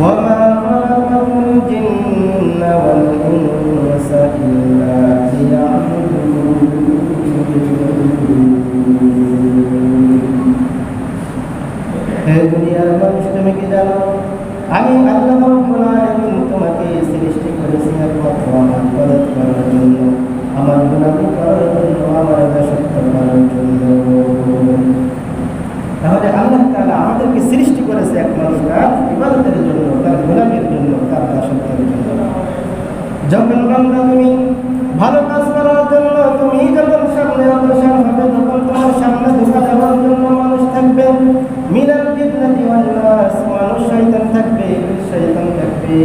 وما خلقت الجن والإنس إلا ليعبدون হে দুনিয়ার মানুষ তুমি কি জানো আমি আল্লাহ রাব্বুল আলামিন তোমাকে সৃষ্টি করেছি একমাত্র আমার ইবাদত করার জন্য আমার গুনাহ করার জন্য আমার দাসত্ব করার জন্য তাহলে আল্লাহ তাআলা আমাদেরকে সৃষ্টি করেছে একমাত্র তার ইবাদতের জন্য যখন বান্দা তুমি ভালো কাজ করার জন্য তুমি যখন সামনে অগ্রসর হবে, তখন তোমার সামনে ধোকা দেওয়ার জন্য মানুষ থাকবে। মিলন বিদ্যাতি মানুষ মানুষ সৈতন থাকবে সৈতন থাকবে।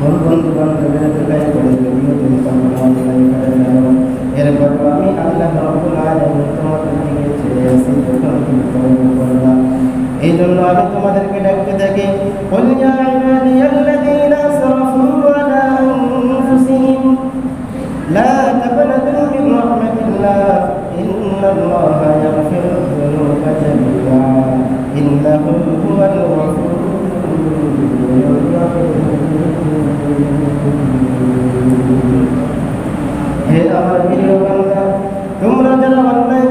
বন্ধু আমি এই জন্য আমি তোমাদেরকে ডাকতে থাকি। হে আমার প্রিয় বান্দা, তোমরা যারা অন্যায়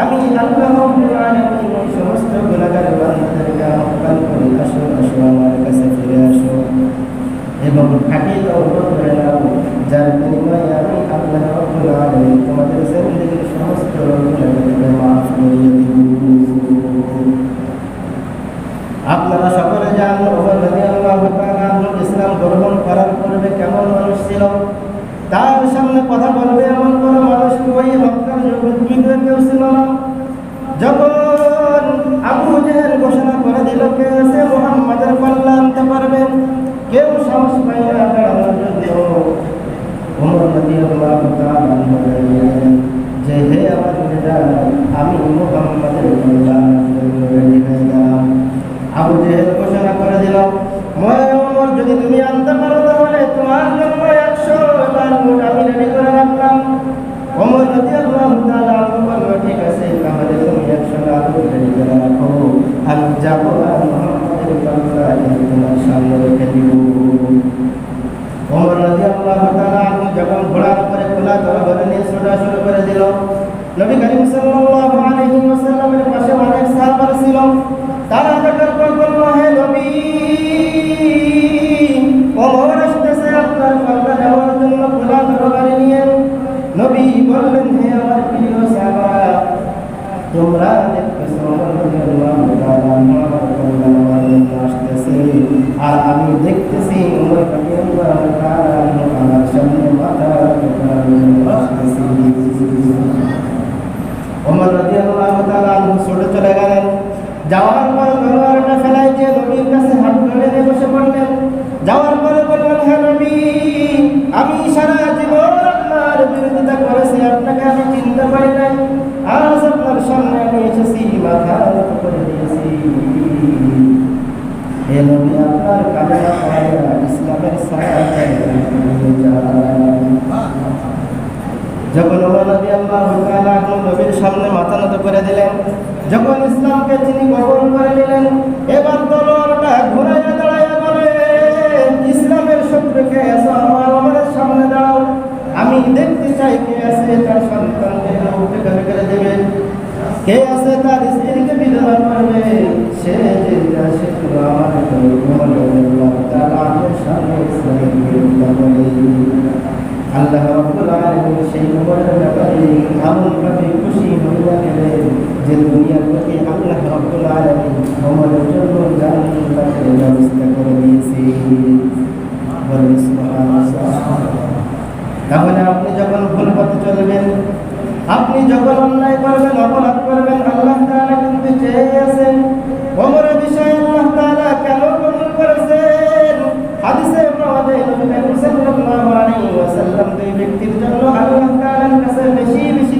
আমি আল্লাহ রাব্বুল আলামিন সমস্ত গুনাহগার বান্দাদেরকে আহ্বান আসো আসো কাছে আসো। এবং খাঁটি তওবা করে নাও যার আমি আল্লাহ রাব্বুল সমস্ত আপনারা ইসলাম করার পূর্বে কেমন মানুষ ছিল? তার সামনে কথা বলবে এমন কোন মানুষ ওই মক্কার কেউ ছিল না? যখন আবু জেহেল ঘোষণা করে দিল কে আছে মুহাম্মাদের পাল্লা আনতে পারবে, কেউ সাহস পায় না দাঁড়ানোর জন্য ওমর যে হে আমার নেতা, আমি মুহাম্মাদের পাল্লা গেলাম আবু জেহেল ঘোষণা করে দিল ময় ওমর যদি তুমি আনতে পারো তাহলে তোমার জন্য একশো এবার নোট আমি রেডি করে রাখলাম। ওমর যদি আল্লাহ তাআলা বলল, ঠিক আছে, তাহলে তুমি একশো আলু রেডি করে রাখো। আমি যাব আর মোহাম্মদের এনে তোমার সামনে রেখে দিব। ওমর রাদিয়াল্লাহু তাআলা আনহু যখন ঘোড়ার উপরে খোলা তরবারি নিয়ে ছোটা শুরু করে দিল নবী করিম সাল্লাল্লাহু আলাইহি ওয়াসাল্লামের পাশে অনেক সাহাবা ছিল। তারা দেখার পর বলল, হে নবী ওমর আসতেছে আপনার পাল্লা যাওয়ার জন্য খোলা তরবারি নিয়ে। নবী বললেন, হে আমার প্রিয় সাহাবা তোমরা দেখতেছো ওমর আর আমি দেখতেছি তাহলে আপনি যখন ভুল পথে চলবেন, আপনি যখন অন্যায় করবেন, অপরাধ করবেন, আল্লাহ কিন্তু চেয়ে আছেন। ওমরের বিষয়ে আল্লাহ কেন বর্ণনা করেছেন? হাদিসে পাওয়া দুই ব্যক্তির জন্য আল্লাহ তাআলার কাছে বেশি বেশি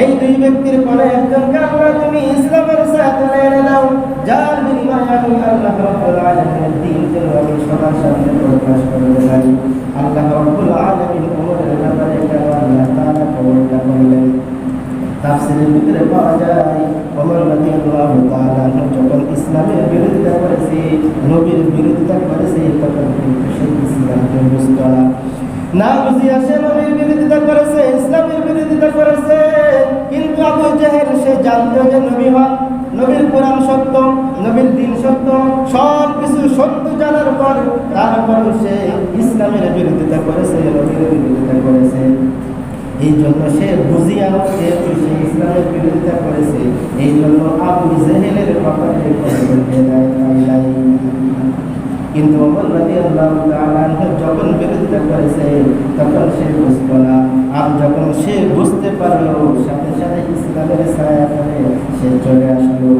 এই দুই ব্যক্তির পরে একজনকে আল্লাহ তুমি ইসলামের সাথে এনে দাও যার বিনিময়ে আমি আল্লাহ রাব্বুল আলামিনের দিন যেন আমি সবার সামনে প্রকাশ করতে পারি। আল্লাহ রাব্বুল আলামিন ওমরের ব্যাপারে কেন আল্লাহ তাআলা কবুলটা করলেন। তাফসিরের ভিতরে পাওয়া যায় ওমর রাদিয়াল্লাহু তাআলা যখন ইসলামের বিরোধিতা করেছে, নবীর বিরোধিতা করেছে, তখন কিন্তু সেই ইসলামকে না বুঝিয়া সে নবীর বিরোধিতা করেছে, ইসলামের বিরোধিতা করেছে সে জানতো যে নবী নবীর কোরআন সত্য, নবীর দিন সত্য, সব কিছু সত্য জানার পর সে ইসলামের বিরোধিতা করেছে নবীর বিরোধিতা করেছে এই জন্য সে বুঝিয়া যেহেতু সে ইসলামের বিরোধিতা করেছে এই জন্য আবু জেহেলের। কিন্তু যখন বিরোধিতা করেছে, তখন সে বুঝতো না আর যখন সে বুঝতে পারল, সাথে সাথে ইসলামের ছায়া করে সে চলে আসলো।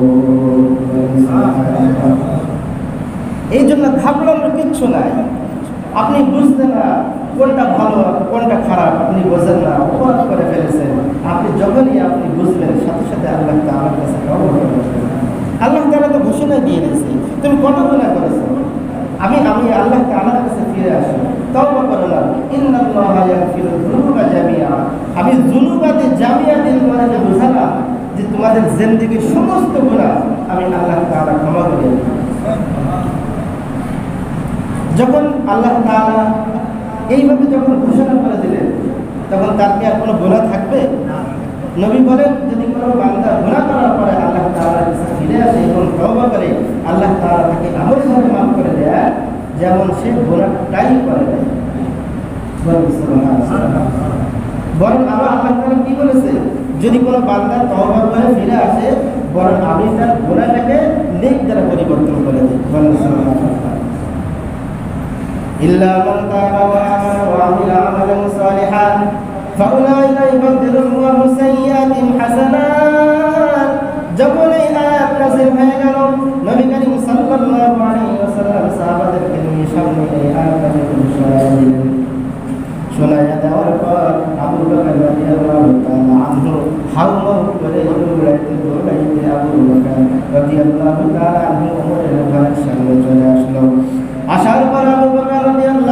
এই জন্য ঘাবড়ানোর কিচ্ছু নাই। আপনি বুঝতেন না কোনটা ভালো কোনটা খারাপ। আপনি বোঝেন না, অপরাধ করে ফেলেছেন। আপনি যখনই আপনি বুঝবেন সাথে সাথে আল্লাহ তাআলার কাছে আল্লাহ তাআলা তো ঘোষণা দিয়ে দিয়েছে, তুমি কত গুনাহ করেছ? আমি আমি আল্লাহ তাআলার কাছে ফিরে আসি আমি দিন করে যে তোমাদের সমস্ত গুনাহ, আমি আল্লাহ ক্ষমা করে যখন আল্লাহ তাআলা এইভাবে যখন ঘোষণা করে দিলেন, তখন তার কি আর কোনো গুণা থাকবে? নবী বলেন, যদি কোনো বান্দা গুণা করার পরে আল্লাহ কাছে ফিরে আসে এবং তওবা করে আল্লাহ তাআলা তাকে এমন ভাবে মাফ করে দেয় যেমন সে গুণাটাই করে দেয় বলেন সুবহানাল্লাহ। বরং আবার আল্লাহ তাআলা কি বলেছে যদি কোনো বান্দা তওবা করে ফিরে আসে বরং আমি তার গুণাটাকে নেক দ্বারা পরিবর্তন করে দিই বলেন সুবহানাল্লাহ। إلا من تاب وآمن وعمل عملا صالحا فأولئك يبدل الله سيئاتهم حسنات হয়ে গেল নবী করিম সাল্লাল্লাহু আলাইহি ওয়াসাল্লাম সাহাবাদেরকে নিয়ে সামনে এই আয়াতটা শোনায় দিলেন শোনায় দেওয়ার পর আবু বকর রাদিয়াল্লাহু তাআলা আনহু হাউমাউ করে দৌড়াইতে আসার পর আবু বকর রাদিয়াল্লাহু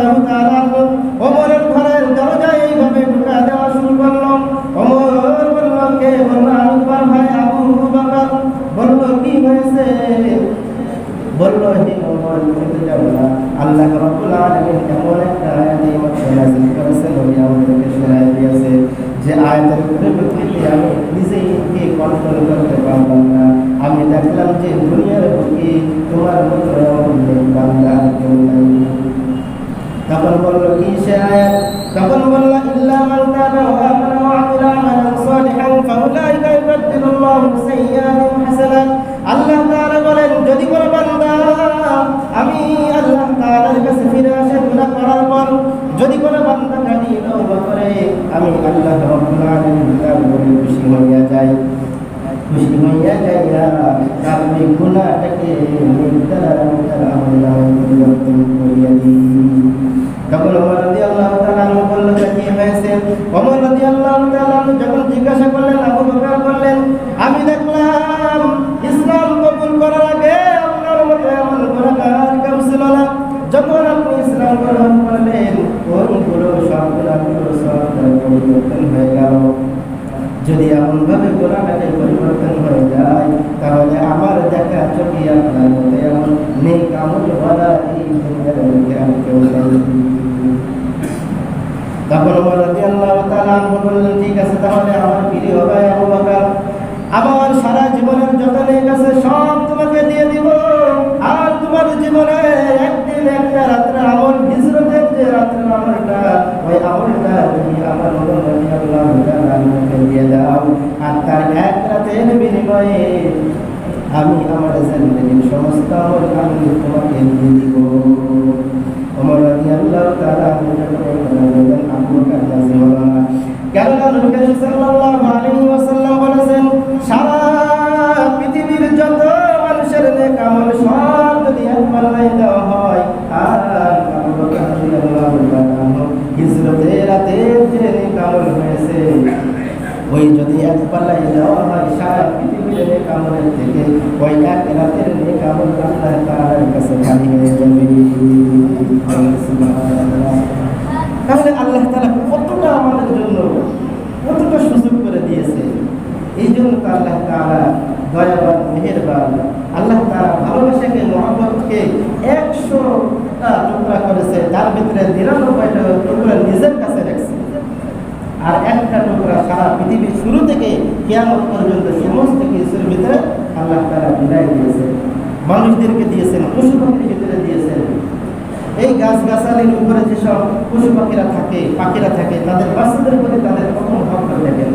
আমি আল্লাহ খুশি হইয়া যাই খুশি হইয়া যাইয়া তার যখন জিজ্ঞাসা করলেন আবু বকর আমি দেখলাম ইসলাম কবুল করার আগে আপনার মতো এমন গুনাহগার কেউ ছিল না? যখন আপনি ইসলাম গ্রহণ করলেন ওইগুলো সব গুনাহগুলো সব পরিবর্তন হয়ে গেল। যদি এমন ভাবে পরিবর্তন হয়ে যায়, তাহলে আমার দেখা চোখে আপনার মধ্যে এমন নেই কামল বলা এই দুনিয়ার মধ্যে আর কেউ তখন বলা দিয়ে তাআলা ওই যদি এক পাল্লা যাওয়া হয়, সারা পৃথিবীর থেকে, ওই এক রাতের আল্লাহ তাআলার কাছে খালি হয়ে যাবে। তাহলে আল্লাহ তাআলা কতটা আমাদের জন্য, কতটা সুযোগ করে দিয়েছে? এই জন্য তো আল্লাহ তাআলা দয়াবান, মেহেরবান, আল্লাহ তারা ভালোবাসাকে, মহাব্বতকে একশোটা টুকরা করেছে। তার ভিতরে নিরানব্বইটা টুকরা নিজের কাছে রেখেছে। আর একটা টুকরা সারা পৃথিবীর শুরু থেকে কেয়ামত পর্যন্ত সমস্ত কিছুর ভিতরে আল্লাহ তারা বিদায় দিয়েছেন। মানুষদেরকে দিয়েছেন পশু পাখির ভিতরে দিয়েছেন। এই গাছ গাছালির উপরে যেসব পশু পাখিরা থাকে পাখিরা থাকে, তাদের বাচ্চাদের প্রতি তাদের প্রথম ভক্ত দেখেন।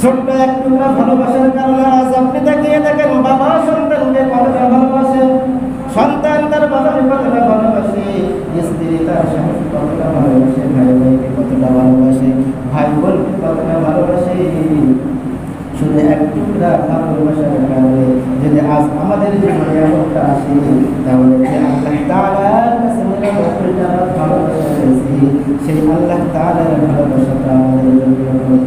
ছোট্ট এক টুকরা ভালোবাসার কারণে আজ আপনি তাকিয়ে দেখেন, বাবা সন্তানকে কতটা ভালোবাসেন সন্তান তার বাবাকে কতটা স্ত্রী তার স্বামীকে কতটা ভালোবাসে? ভাই ভাইকে কতটা ভালোবাসে? ভাই বোনকে কতটা ভালোবাসে? শুধু এক টুকরা কারণে যদি আজ আমাদের জীবনে এমনটা আসে, তাহলে সেই আল্লাহ তাআলার ভালোবাসাটা আমাদের জন্য কত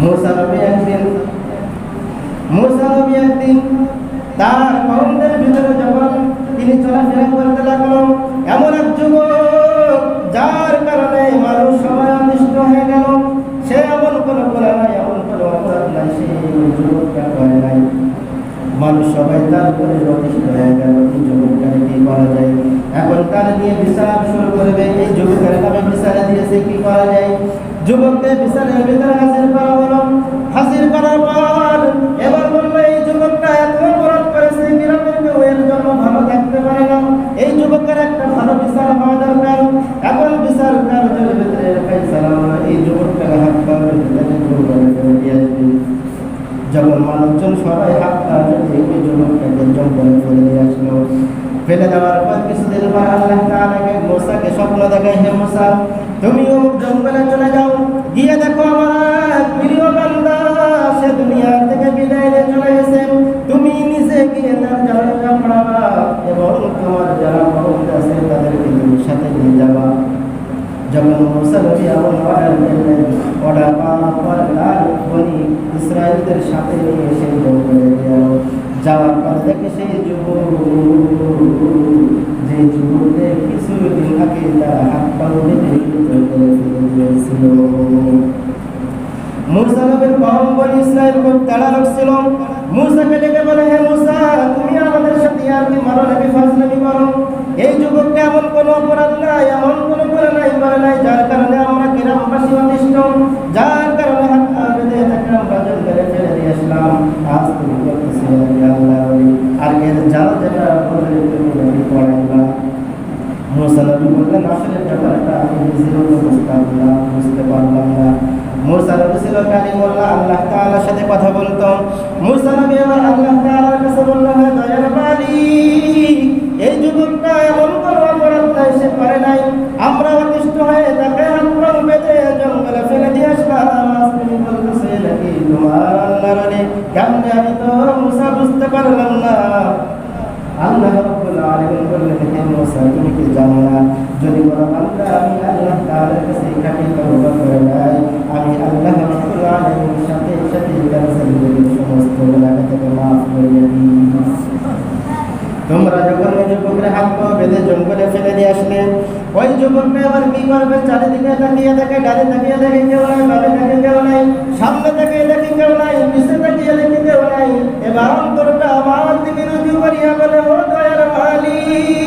মুসা নবী একদিন মুসা নবী একদিন তার কওমদের ভিতরে যখন তিনি চলাফেরা করতে লাগল, এমন এক যুবক যার কারণে মানুষ সবাই অনিষ্ট হয়ে গেল। সে এমন কোনো গুণা নাই, এমন কোনো অপরাধ নাই, সে যুবকটা নাই। মানুষ সবাই তার উপরে যথেষ্ট হয়ে গেল, এই যুবকটাকে কি করা যায়? এখন তার নিয়ে বিচার শুরু করবে, এই যুবকের নামে বিচারে দিয়েছে, কি করা যায়? যুবককে বিচারের ভিতরে হাজির করা হলো। হাজির করার পর এবার ভালো থাকতে পারে না। এই যুবকের একটা ভালো বিচার হওয়া দরকার। এখন বিচার কার্যের ভিতরে ফেসলা এই যুবকটাকে হাত পাওয়ার ভিতরে যখন মানুষজন সবাই হাত তাড়াতে ওই যুবকটাকে জঙ্গলে ফেলে দিয়ে ফেলে দেওয়ার পর কিছুদিন পর আল্লাহ তাআলাকে মোসাকে স্বপ্ন দেখায়, হে মোসা, তুমিও জঙ্গলে চলে যাও। গিয়ে দেখো আমার প্রিয় বান্দা, সে নবীর কওম বনি ইসরায়েল খুব তাড়া ডেকে বলে তুমি আমাদের আর কি মারো এই যুবকটা এমন কোনো অপরাধ নাই, এমন কোনো করে যার কারণে আমরা গ্রামবাসী অনিষ্ট যার কারণে আমরা আর এর জানা যেটা নবী বললেন আসলে ব্যাপারটা আমি নিজেও তো বুঝতে পারলাম না। নবী ছিল কালিমুল্লাহ আল্লাহ তাআলার সাথে কথা বলতো। মুসা নবী এবার আল্লাহ তাআলার কাছে আমরা ফেলে দিয়ে আসলাম। বলতেছে নাকি তোমার আল্লাহর আমি তো মুসা বুঝতে পারলাম না। আল্লাহ রাব্বুল আলামিন যদি আমি থেকে তোমরা যখন ওই যুবকের হাত বেঁধে জঙ্গলে ফেলে দিয়ে আসলে, ওই যুবকটা এবার কি করবে? চারিদিকে তাকিয়ে দেখে ডানে তাকিয়ে দেখে কেউ নাই, বামে তাকিয়ে কেউ নাই, সামনে তাকিয়ে দেখে কেউ নাই পিছে তাকিয়ে দেখে কেউ নাই। এবার অন্তরটা আমার দিকে রুজু করিয়া বলে, ও দয়ার মালিক!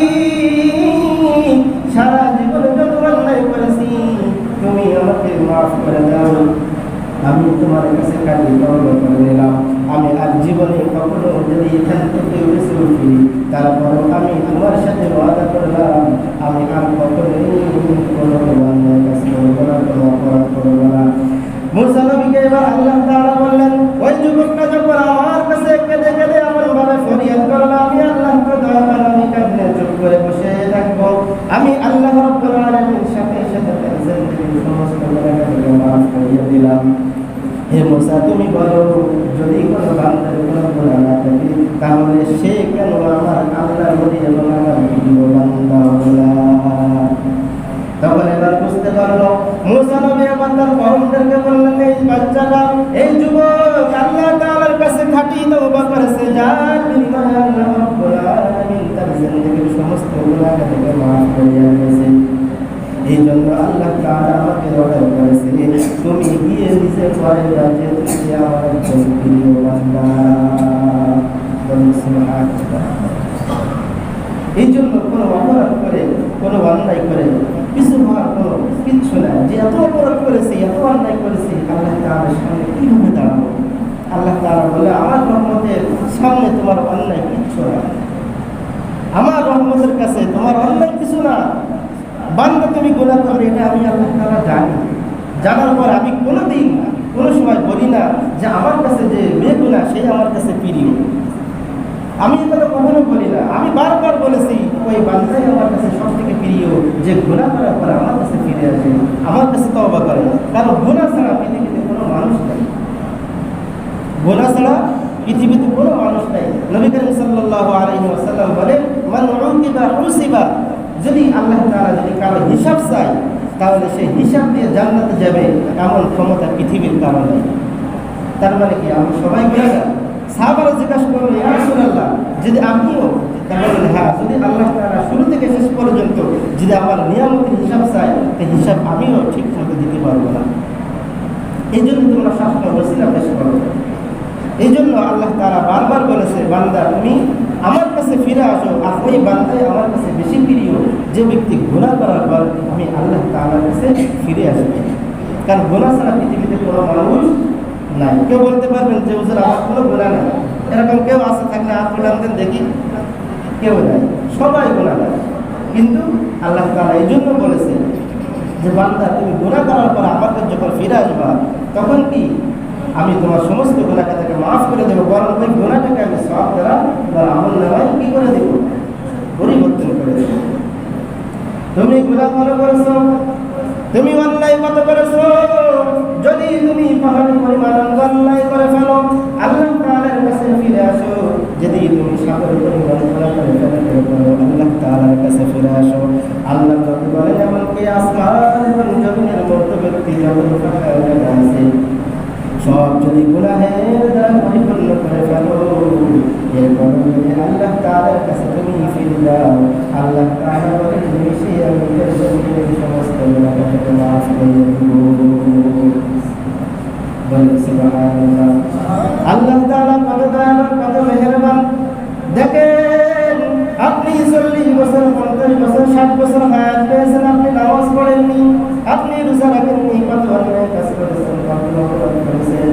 তোমার কাছে কাজে তর্ক করে নিলাম আমি আর জীবনে কখনো যদি এখান থেকে উঠেছে উঠি তারপর আমি তোমার সাথে ওয়াদা করলাম, আমি আর কখনোই কোনো অন্যায় কাজ করব না। অপরাধ করব না আল্লাহ বললেন, ওই যুবকটা যখন আমার কাছে কেঁদে কেঁদে আমার ভাবে ফরিয়াদ করল, আমি আল্লাহ তো দয়া করে আমি কাঁদলে চুপ করে বসে থাকব আমি আল্লাহ রব্বুল আলামিন সাথে সাথে তার জিন্দগির সমস্ত গুনাহকে মাফ করিয়ে দিলাম হে তুমি বলো, যদি কোনো বান্দার কোনো গুনাহ না থাকে, তাহলে সে কেন আমার আল্লাহ বলি এবং আমার প্রিয় বান্দা তখন এবার বুঝতে পারল, মুসা নবী আমার তার কওমদেরকে বললেন, এই বাচ্চাটা, এই যুবক, আল্লাহ তাআলার কাছে খাঁটি তওবা করেছে, যার বিনিময়ে আল্লাহ রাব্বুল আলামিন তার জিন্দেগীর সমস্ত গুনাহকে মাফ করে দিয়েছে এই জন্য আল্লাহ তাআলা আমাকে অর্ডার করেছে তুমি গিয়ে নিজে ঘরে রাজে তুমি আমার একজন এই জন্য কোনো অপরাধ করে, কোনো অন্যায় করে, কিছু হওয়ার কোনো কিচ্ছু নাই। যে এত অপরাধ করেছি, এত অন্যায় করেছি, আল্লাহ তাআলার সামনে কীভাবে দাঁড়াবো? আল্লাহ তাআলা বলে, আমার রহমতের সামনে তোমার অন্যায় কিচ্ছু না আমার রহমতের কাছে তোমার অন্যায় কিছু না বান্দা তুমি গোলা করবে এটা আমি আল্লাহ তাআলা জানি। জানার পর আমি কোনোদিন, কোনো সময় বলি না যে আমার কাছে যে বেগুনা সেই আমার কাছে প্রিয়। আমি এ কথা কখনো বলি না। আমি বারবার বলেছি, ওই বান্দাই আমার কাছে সব থেকে প্রিয়, যে গুণা করার পরে আমার কাছে ফিরে আসে, আমার কাছে তওবা করে কারণ গুণা ছাড়া পৃথিবীতে কোনো মানুষ নেই। গুণা ছাড়া পৃথিবীতে কোনো মানুষ নেই। নবী করিম সাল্লাল্লাহু আলাইহি ওয়াসাল্লাম বলেন, মান উকিবা, উসিবা যদি আল্লাহ তারা যদি কারও হিসাব চায়, তাহলে সেই হিসাব দিয়ে জান্নাতে যাবে এমন ক্ষমতা পৃথিবীর কারও নেই। তার মানে কি, আমরা সবাই গুণাগার সাহাবারা জিজ্ঞাসা করলেন ইয়া রাসূলুল্লাহ, যদি আপনিও তা বললেন হ্যাঁ যদি আল্লাহ তারা শুরু থেকে শেষ পর্যন্ত যদি আমার নিয়ামতের হিসাব চাই তো হিসাব আমিও ঠিক মতো দিতে পারব না। এই জন্য তোমরা শাস্ত্র বসিলা পেশ করো। এই জন্য আল্লাহ তারা বারবার বলেছে, বান্দা, তুমি আমার কাছে ফিরে আসো আর ওই বান্দাই আমার কাছে বেশি প্রিয় যে ব্যক্তি গুণা করার পর আমি আল্লাহ তাআলার কাছে ফিরে আসব। কারণ গুণা ছাড়া পৃথিবীতে কোনো মানুষ নাই। কেউ বলতে পারবেন যে, হুজুর, আমার কোনো গুণা নাই। এরকম কেউ আছে থাকলে হাত তুলে দেন, দেখি। কেউ নাই। সবাই গুণা নাই কিন্তু আল্লাহ তাআলা এই জন্য বলেছে যে, বান্দা, তুমি গুণা করার পর আমার কাছে যখন ফিরে আসবা, তখন কি আমি তোমার সমস্ত গুণাকে তাকে মাফ করে দেবো, বরং ওই গুণাটাকে আমি সব দ্বারা তোমার আমল নেওয়াই কি করে দেবো? পরিবর্তন করে দেবো। তুমি গুণা মনে করেছ, তুমি অন্যায় কত করেছ, যদি তুমি পাহাড়ি পরিমাণ অন্যায় করে ফেলো, আল্লাহ কাছে ফিরে আসো। যদি তুমি সাগর পরিমাণ করে ফেলো আল্লাহ কাছে ফিরে আসো। আল্লাহ আসমান এবং জমিনের ব্যক্তি যখন আছে। সব যদি গুনাহের দ্বারা পরিপূর্ণ করে ফেলো, এরপর আল্লাহ তাআলার কাছে তুমি ফিরে যাও। আল্লাহ তাআলা বলে তুমি সেই আমি সমস্ত গুনাহকে মাফ করে দেব বলে সুবহানাল্লাহ আল্লাহ তাআলা কত দয়াবান কত মেহেরবান দেখেন আপনি চল্লিশ বছর পঞ্চাশ বছর ষাট বছর হায়াত পেয়েছেন আপনি নামাজ পড়েননি আপনি রোজা রাখেননি কত অন্যায় কাজ করেছেন কত অপরাধ করেছেন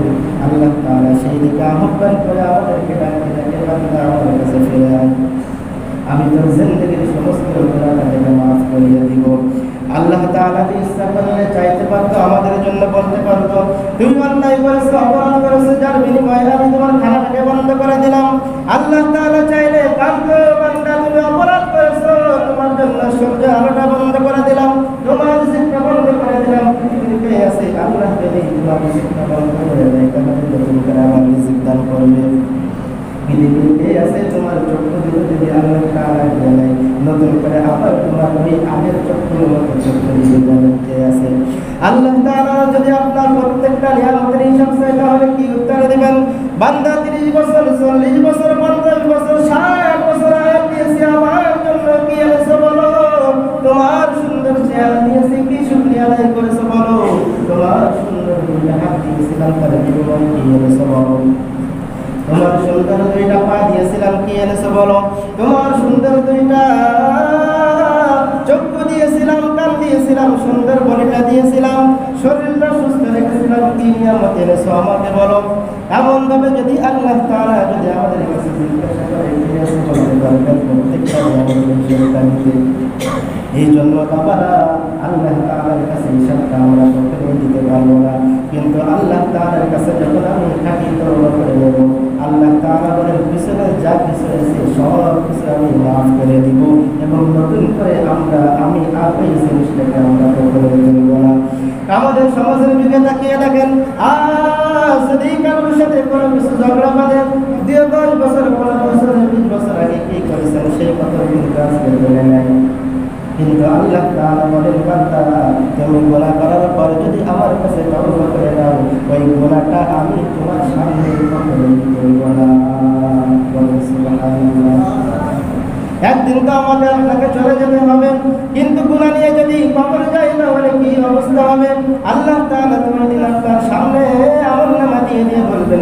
আল্লাহ তাআলা সেই দিকে আহ্বান করে আমাদেরকে ডাকে ডাকে বান্দা আমার কাছে ফিরে আয় আমি তোর জিন্দগির সমস্ত গুনাহকে মাফ করিয়ে দিব আল্লাহ তাআলা ইচ্ছা করলে চাইতে পারতো আমাদের জন্য বলতে পারতো তুমি অন্যায় করেছ অপরাধ করেছ যার বিনিময়ে আমি তোমার খানাটাকে বন্ধ করে দিলাম আল্লাহ তাআলা চাইলে কাঁদতো বান্দা তুমি অপরাধ করেছ তোমার জন্য সূর্য আলোটা বন্ধ করে দিলাম তোমার জিজ্ঞা বন্ধ করে দিলাম পৃথিবীতে আছে আল্লাহ যদি তোমার জিজ্ঞা বন্ধ করে দেয় তাহলে নতুন করে আমার জানাই নতুন করে আবার তোমার ওই আগের চক্ষুর মতো চক্ষু দিতে জানাতে আছে। আল্লাহ তাআলা যদি আপনার প্রত্যেকটা নিয়ামতের হিসাব চাই তাহলে কি উত্তর দিবেন? বান্দা 30 বছর 40 বছর 50 বছর 60 বছর আয়াত দিয়েছি, আমার জন্য কি এনেছো বলো? তোমার সুন্দর চেহারা দিয়েছি, কি শুকরিয়া আদায় করেছ বলো তোমার সুন্দর দুইটা হাত দিয়েছিলাম তার বিনিময়ে কি এনেছো বলো? তোমার সুন্দর দুইটা পা দিয়েছিলাম, কি এনেছো বলো? তোমার সুন্দর দুইটা চক্ষু দিয়েছিলাম, কান দিয়েছিলাম, সুন্দর বলিটা দিয়েছিলাম, শরীরটা সুস্থ রেখেছিলাম, কি নিয়ামত এনেছো আমাকে বলো? এমন ভাবে যদি আল্লাহ তাআলা যদি আমাদের কাছে জিজ্ঞাসা করে, কি আছে বলতে পারবেন প্রত্যেকটা নিতে এই জন্য বাবারা আল্লাহ তাআলার কাছে হিসাবটা আমরা কখনোই দিতে পারব না। কিন্তু আল্লাহ তাআলার কাছে যখন আমি থাকি তওবা করে নেব, আল্লাহ তাআলা বলেন, পিছনে যা কিছু আছে, সব কিছু আমি মাফ করে দিব এবং নতুন করে আমরা, আমি আর জিনিসটাকে আমরা কখনোই করব না। আমাদের সমাজের দিকে তাকিয়ে দেখেন, আজ যদি কারোর সাথে কোনো কিছু ঝগড়া বাঁধে দিয়ে দশ বছর, পনেরো বছর, বিশ বছর আগে কি করেছেন, সেই কথা কিন্তু আজকে বলে নেয় কিন্তু আল্লাহ তাআলা বলেন বান্দা তুমি গুনাহ করার পর যদি আমার কাছে তওবা করে দাও ওই গুনাহটা আমি তোমার সামনে একদিন তো আমাদের আপনাকে চলে যেতে হবে, কিন্তু গুণা নিয়ে যদি কবর যাই, তাহলে কি অবস্থা হবে? আল্লাহ তাআলা তুমি দিন আপনার সামনে আমল নামা দিয়ে দিয়ে বলবেন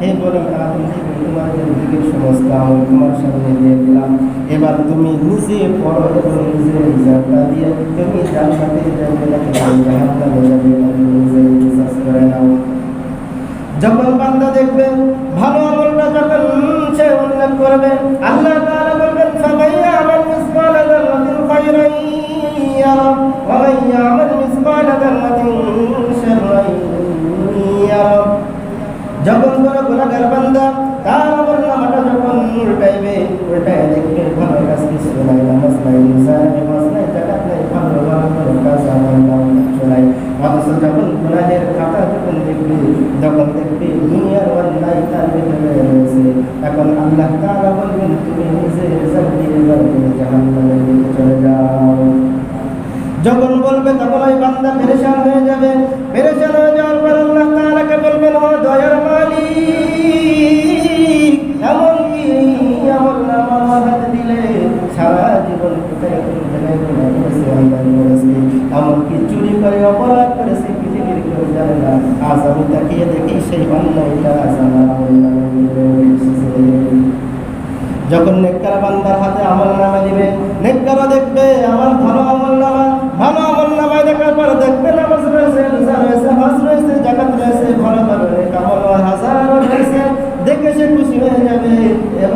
হে বলে আদম থেকে জিন্দেগীর সমস্ত আমল তোমার সামনে দিয়ে দিলাম। এবার তুমি নিজে যখন বান্দা দেখবে ভালো আমলটা যখন সে উল্লেখ করবে, আল্লাহ তাআলা বলবেন, ফামাইয়া আমাল মিসকালা যাররাতিন খায়রান ওয়া ইয়ামাল মিসকালা যাররাতিন শাররান ইয়ারা যখন কোনো গুনাহগার বান্দা তার আমল নামাটা যখন উল্টাইবে উল্টায় দেখবে ভালো কাজ কিছু নাই, নামাজ নাই নাই নামাজ নাই, জাকাত নাই, ভালো ভালো কাজ আমল নাম কিছু নাই। অথচ যখন গুনাহের খাতা যখন দেখবে তখন দেখবে দুনিয়ার অন্যায় তার ভিতরে রয়েছে এখন আল্লাহ তাআলা বলবেন, তুমি নিজে রেজাল্ট দিয়ে দাও তুমি জাহান্নামের দিকে চলে যাও। যখন বলবে, তখন ওই বান্দা পেরেশান হয়ে যাবে। পেরেশান হয়ে যাওয়ার পর আল্লাহ তাআলাকে বলবেন, ও দয়ার এমনকি যখন নেককার বান্দার হাতে আমল নামা দিবে, নেককারও দেখবে, আমার ভালো আমল নামা, ভালো আমল নামায় দেখার পর দেখবে নামাজ রয়েছে, রোজা রয়েছে, হজ রয়েছে, জাকাত রয়েছে ভালো ভালো আমল, হাজার রয়েছে, দেখে সে খুশি হয়ে যাবে।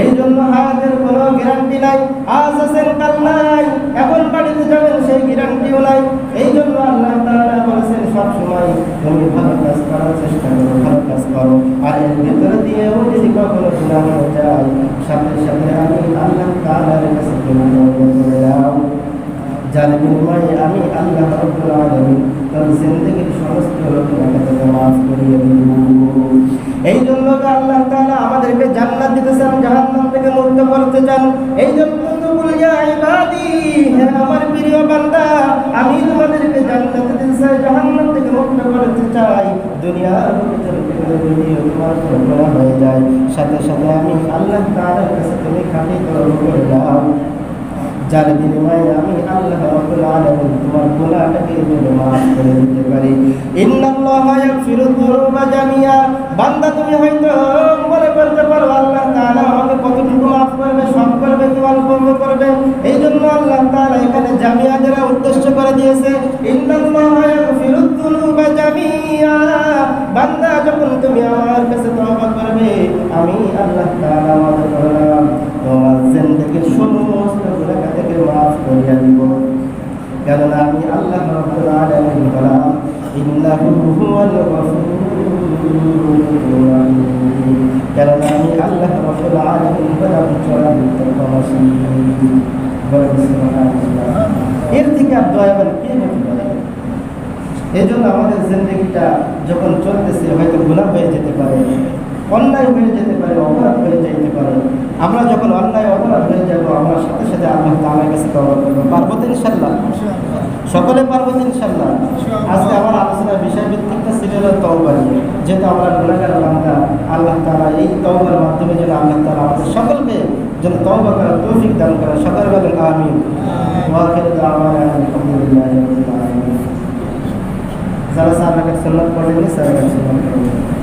এই জন্য হায়াতের কোনো গ্যারান্টি নাই, আজ আছেন, কাল নাই, এখন বাড়িতে যাবেন সেই গ্যারান্টিও নাই। এই জন্য আল্লাহ তাআলা বলেছেন সব সময় তুমি ভালো কাজ করার চেষ্টা করো, ভালো কাজ করো। আর এর ভিতরে দিয়েও যদি কখনো গুনাহ হয়ে যায়, সাথে সাথে আমি আল্লাহ তাআলার কাছে যার বিনিময়ে আমি আল্লাহ রাব্বুল আলামিন তার জিন্দেগির সমস্ত এই জন্য আল্লাহ তাআলা আমাদেরকে জান্নাত দিতে চান জাহান্নাম থেকে মুক্ত করতে চান। এই জন্য আমার প্রিয় বান্দা, আমি তোমাদেরকে জান্নাত দিতে চাই জাহান্নাম থেকে মুক্ত করতে চাই। দুনিয়ার তোমার হয়ে যায়। সাথে সাথে আমি আল্লাহ তাআলার কাছে তুমি খাঁটি করে দাও। যার বিনিময়ে আমি আল্লাহ বান্দা তুমি হয়তো মনে করতে পারো, আল্লাহ তাআলা আমাকে কতটুকু মাফ করবে, সব করবে কি অল্প করবে। এই জন্য আল্লাহ তাআলা এখানে জামিয়া যারা উদ্দেশ্য করে দিয়েছে বান্দা যখন তুমি আমার কাছে তওবা করবে, আমি আল্লাহ তাআলা মাফ করলাম। তোমার জিন্দেগির সমস্ত গুনাহ থেকে মাফ করিয়া দিব। কেননা আমি আল্লাহ রাব্বুল আলামিন বললাম, ইন্নাহু হুয়াল গফুরুর এর থেকে আর দয়া বলে কে হতে এই জন্য আমাদের জিন্দগিটা যখন চলতেছে, হয়তো গুনাহ হয়ে যেতে পারে, অন্যায় হয়ে যেতে পারে, অপরাধ হয়ে যেতে পারে। আমরা যখন অন্যায়, অপরাধ হয়ে যাব, আমরা সাথে সাথে আল্লাহ তাআলার কাছে তওবা করব। পারব তো ইনশাআল্লাহ। সকলে পারব তো ইনশাআল্লাহ আজকে আমার আলোচনার বিষয় ভিত্তিকটা ছিল তওবা যেহেতু আমরা গুনাহগার বান্দা, আল্লাহ তাআলা এই তওবার মাধ্যমে যেন আল্লাহ তাআলা আমাদের সকলকে যেন তওবা করার তৌফিক দান করা সকল বলেন রাব্বিল যারা সাহাবাকে সুন্নাত পড়েননি সাহাবাকে সুন্নাত পড়েন